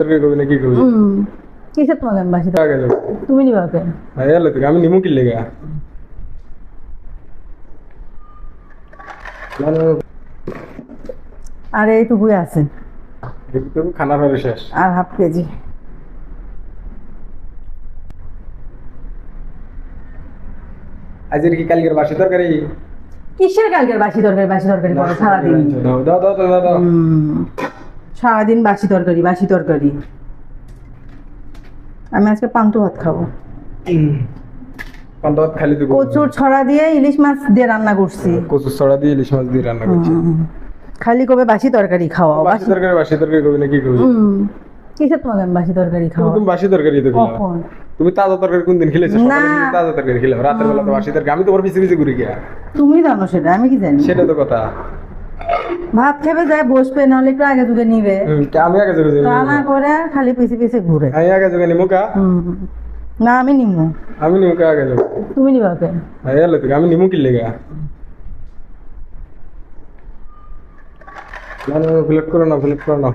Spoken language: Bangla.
তোকে কবি না কি কবি হুম তোমাকে আমি বাসি তুমি নিবা কে এলো আমি নিমু কি লেগা আর এইটুকুই আছে। একটু খানা ফেলে শেষ। আর হাফ কেজি। আজের কি কালকের বাসি তরকারি? কিসের কালকের বাসি তরকারি? বাসি তরকারি করো সারাদিন। দাও দাও দাও দাও দাও, দাও। হুম, সারাদিন বাসি তরকারি বাসি তরকারি। আমি আজকে পান্তা ভাত খাব। পান্তা ভাত খালি তো কচুর ছড়া দিয়ে ইলিশ মাছ দিয়ে রান্না করছি। কচু ছড়া দিয়ে ইলিশ মাছ দিয়ে রান্না করছি। খালি কবে বাসি তরকারি খাওয়াও? বাসি তরকারি বাসি তরকারি কবি না কি কবি? কিসের তোমাকে আমি বাসি তরকারি খাওয়া তুমি বাসি তরকারি তো কখন? তুমি তাজা তরকারি কোন দিন খেলেছো সকালে তাজা তরকারি খেলাম রাতের বেলা তো বাসি তরকারি। আমি তোমার পিছে পিছে ঘুরে গিয়া। তুমি জানো সেটা আমি কি জানি? সেটা তো কথা। ভাত খেবে যায় বসবে নাহলে একটু আগে দুগে নিবে। আমি আগে যোগে তা না করে খালি পিছে পিছে ঘুরে। আমি আগে যোগে নিমু কা? না আমি নিমু। আমি নিমু কা আগে যোগে তুমি নিবা কে এলো তোকে আমি নিমু কি? লেগা না না ফ্লিপ করো না ফ্লিপ করো না